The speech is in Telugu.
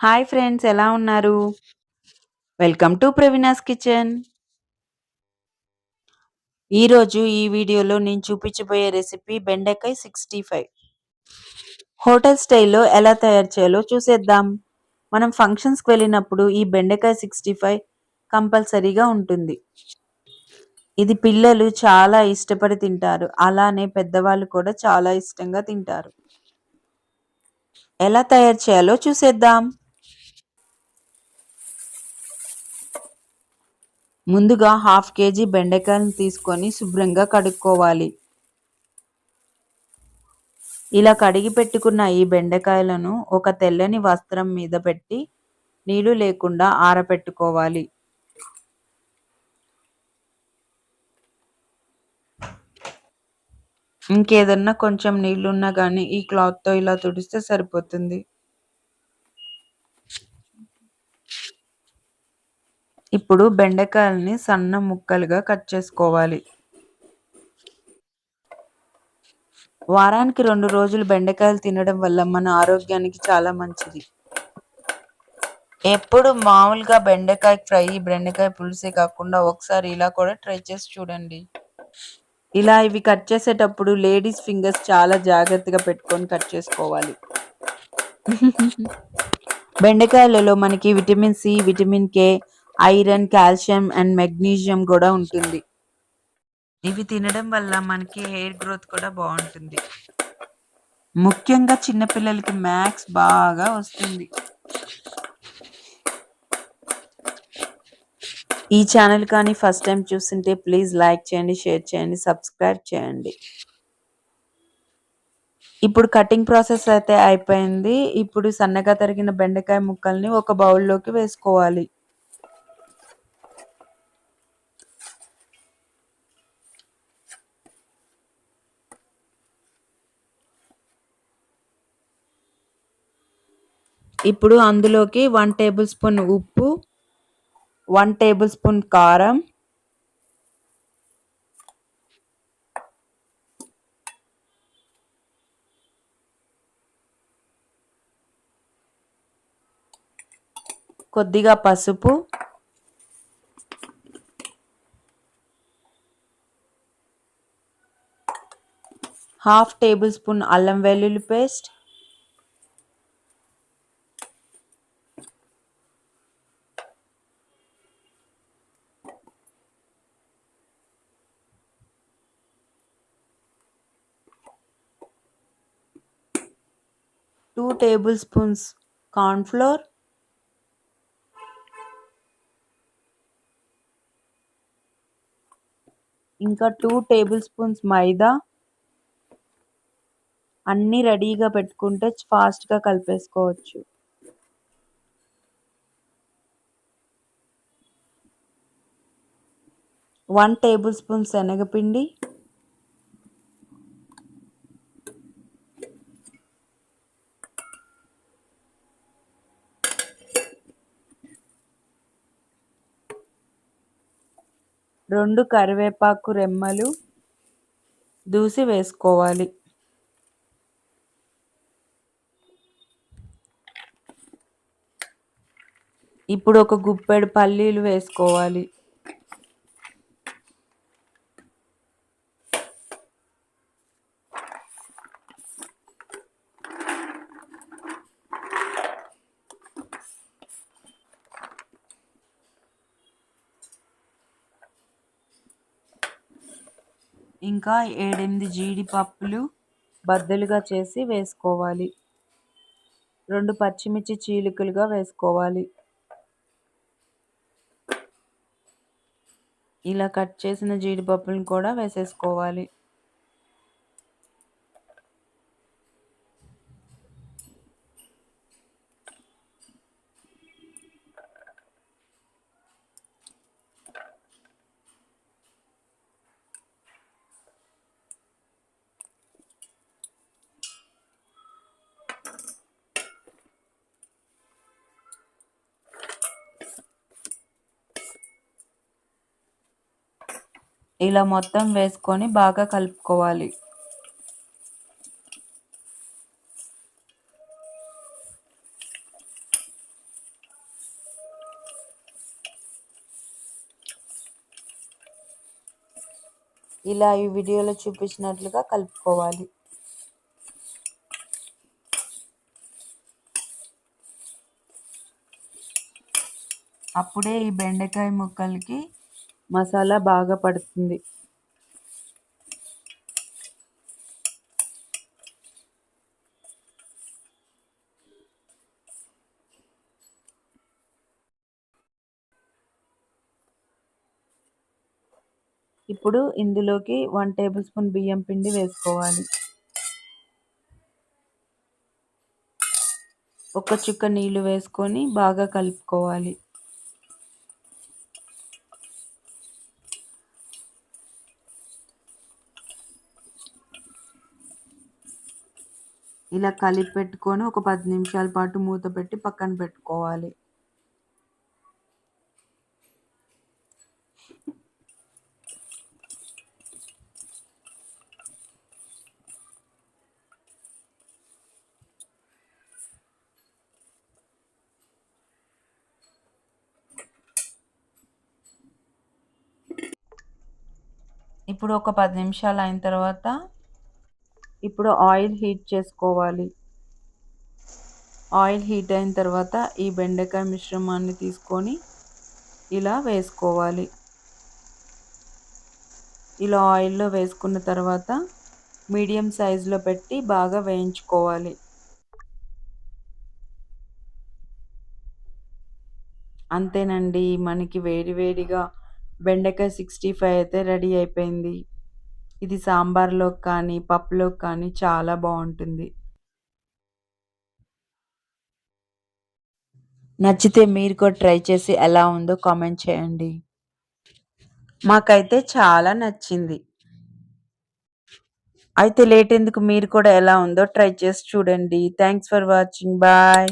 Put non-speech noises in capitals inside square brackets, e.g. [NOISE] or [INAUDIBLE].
హాయ్ ఫ్రెండ్స్ ఎలా ఉన్నారు? Welcome to Praveena's kitchen. ఈరోజు ఈ వీడియోలో నేను చూపించబోయే రెసిపీ బెండకాయ 65. హోటల్ స్టైల్‌లో ఎలా తయారు చేయాలో చూసేద్దాం. మనం ఫంక్షన్స్‌కి వెళ్ళినప్పుడు ఈ బెండకాయ 65 కంపల్సరీగా ఉంటుంది. ఇది పిల్లలు చాలా ఇష్టపడి తింటారు. అలానే పెద్దవాళ్ళు కూడా చాలా ఇష్టంగా తింటారు. ఎలా తయారు చేయాలో చూసేద్దాం. ముందుగా హాఫ్ కేజీ బెండకాయలను తీసుకొని శుభ్రంగా కడుక్కోవాలి. ఇలా కడిగి పెట్టుకున్న ఈ బెండకాయలను ఒక తెల్లని వస్త్రం మీద పెట్టి నీళ్ళు లేకుండా ఆరపెట్టుకోవాలి. ఇంకేదన్నా కొంచెం నీళ్ళున్నా కానీ ఈ క్లాత్‌తో ఇలా తుడిస్తే సరిపోతుంది. ఇప్పుడు బెండకాయలని సన్న ముక్కలుగా కట్ చేసుకోవాలి. వారానికి రెండు రోజులు బెండకాయలు తినడం వల్ల మన ఆరోగ్యానికి చాలా మంచిది. ఎప్పుడు మామూలుగా బెండకాయ ఫ్రై, బెండకాయ పులుసే కాకుండా ఒకసారి ఇలా కూడా ట్రై చేసి చూడండి. ఇలా ఇవి కట్ చేసేటప్పుడు లేడీస్ ఫింగర్స్ చాలా జాగ్రత్తగా పెట్టుకొని కట్ చేసుకోవాలి. [LAUGHS] బెండకాయలలో మనకి vitamin C, vitamin K, iron, calcium and magnesium కూడా ఉంటుంది. ఇవి తినడం వల్ల మనకి హెయిర్ గ్రోత్ కూడా బాగుంటుంది. ముఖ్యంగా చిన్నపిల్లలకి మ్యాథ్స్ బాగా వస్తుంది. ఈ ఛానల్ కానీ ఫస్ట్ టైం చూస్తుంటే ప్లీజ్ లైక్ చేయండి, షేర్ చేయండి, సబ్స్క్రైబ్ చేయండి. ఇప్పుడు కటింగ్ ప్రాసెస్ అయితే అయిపోయింది. ఇప్పుడు సన్నగా తరిగిన బెండకాయ ముక్కల్ని ఒక బౌల్‌లోకి వేసుకోవాలి. ఇప్పుడు అందులోకి వన్ టేబుల్ స్పూన్ ఉప్పు, వన్ టేబుల్ స్పూన్ కారం కొద్దిగా పసుపు హాఫ్ టేబుల్ స్పూన్ అల్లం వెల్లుల్లి paste two tablespoons cornflour ఇంకా టూ టేబుల్ స్పూన్స్ మైదా. అన్నీ రెడీగా పెట్టుకుంటే ఫాస్ట్‌గా కలిపేసుకోవచ్చు. వన్ టేబుల్ స్పూన్ శనగపిండి. రెండు కరివేపాకు రెమ్మలు దూసి వేసుకోవాలి. ఇప్పుడు ఒక గుప్పెడు పల్లీలు వేసుకోవాలి. ఇంకా ఏడెనిమిది జీడిపప్పులు బద్దలుగా చేసి వేసుకోవాలి. రెండు పచ్చిమిర్చి చీలికలుగా వేసుకోవాలి. ఇలా కట్ చేసిన జీడిపప్పులను కూడా వేసేసుకోవాలి. ఇలా మొత్తం వేసుకొని బాగా కలుపుకోవాలి. ఇలా ఈ వీడియోలో చూపించినట్లుగా కలుపుకోవాలి. అప్పుడే ఈ బెండకాయ ముక్కలకి మసాలా బాగా పడుతుంది. ఇప్పుడు ఇందులోకి వన్ టేబుల్ స్పూన్ బియ్యం పిండి వేసుకోవాలి. ఒక చుక్క నీళ్ళు వేసుకొని బాగా కలుపుకోవాలి. ఇలా కలిపి పెట్టుకొని ఒక పది నిమిషాల పాటు మూత పెట్టి పక్కన పెట్టుకోవాలి. ఇప్పుడు ఒక పది నిమిషాలు అయిన తర్వాత ఇప్పుడు ఆయిల్ హీట్ చేసుకోవాలి. ఆయిల్ హీట్ అయిన తర్వాత ఈ బెండకాయ మిశ్రమాన్ని తీసుకొని ఇలా వేసుకోవాలి. ఇలా ఆయిల్లో వేసుకున్న తర్వాత మీడియం సైజులో పెట్టి బాగా వేయించుకోవాలి. అంతేనండి మనకి వేడి వేడిగా బెండకాయ సిక్స్టీ ఫైవ్ అయితే రెడీ అయిపోయింది. ఇది సాంబార్లో కానీ పప్పులోకి కానీ చాలా బాగుంటుంది. నచ్చితే మీరు కూడా ట్రై చేసి ఎలా ఉందో కామెంట్ చేయండి. మాకైతే చాలా నచ్చింది. అయితే లేట్ ఎందుకు? మీరు కూడా ఎలా ఉందో ట్రై చేసి చూడండి. Thanks for watching. బాయ్.